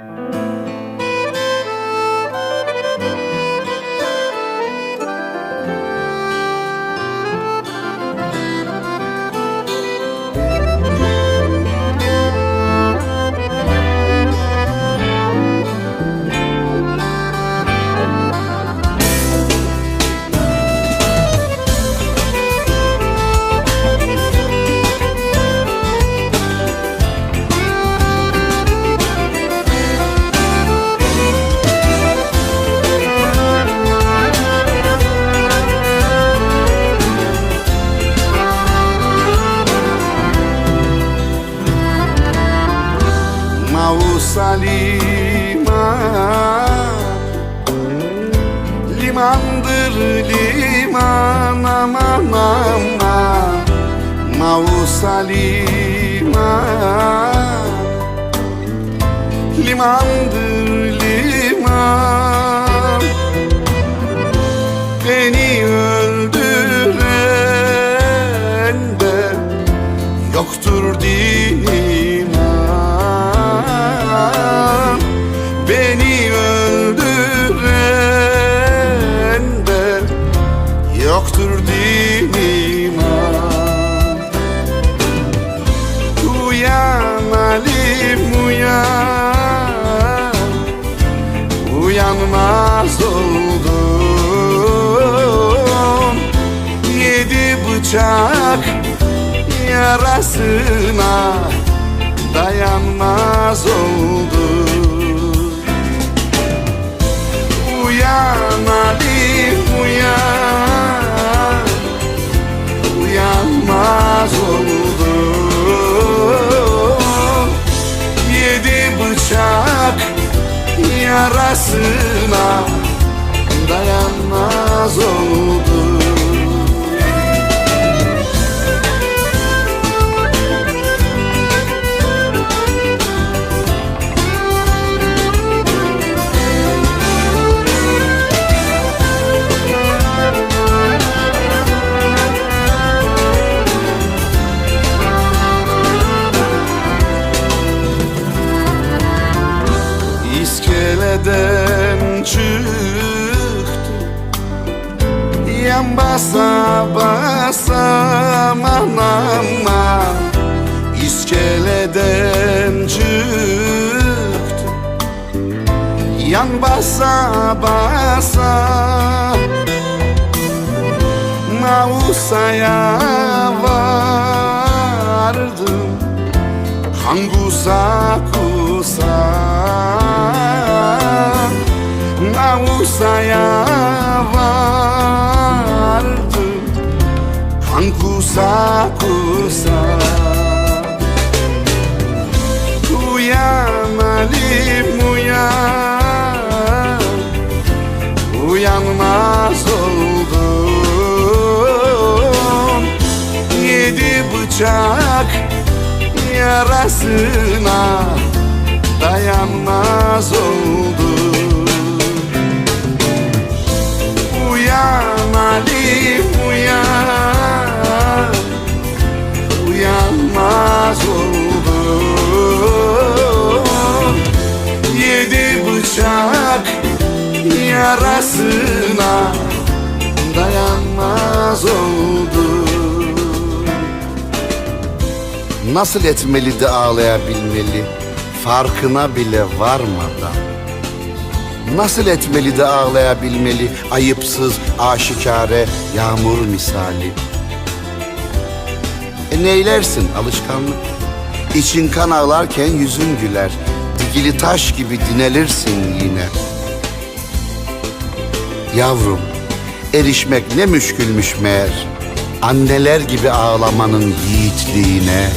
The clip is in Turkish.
Mausa liman Limandır liman aman aman. Mausa liman Limandır liman Uyanmaz oldum. Yedi bıçak yarasına dayanmaz oldu Uyan Ali uyan. Uyanmaz oldum. Yedi bıçak yarasına dayanmaz oldu Yan basa basa aman aman İskeleden çıktı. Yan basa basa. Mausa'ya vardım. Hangusa Nausa'ya vardım Hangusa kusa Uyan Alim uyan. Uyanmaz oldum. Yedi bıçak yarasına dayanmaz oldu Uyanmaz oldum. Yedi bıçak yarasına dayanmaz oldu Nasıl etmeli de ağlayabilmeli Farkına bile varmadan. Nasıl etmeli de ağlayabilmeli Ayıpsız, aşikare, yağmur misali neylersin alışkanlık. İçin kan ağlarken yüzün güler. Dikili taş gibi dinelirsin yine. Yavrum erişmek ne müşkülmüş meğer. Anneler gibi ağlamanın yiğitliğine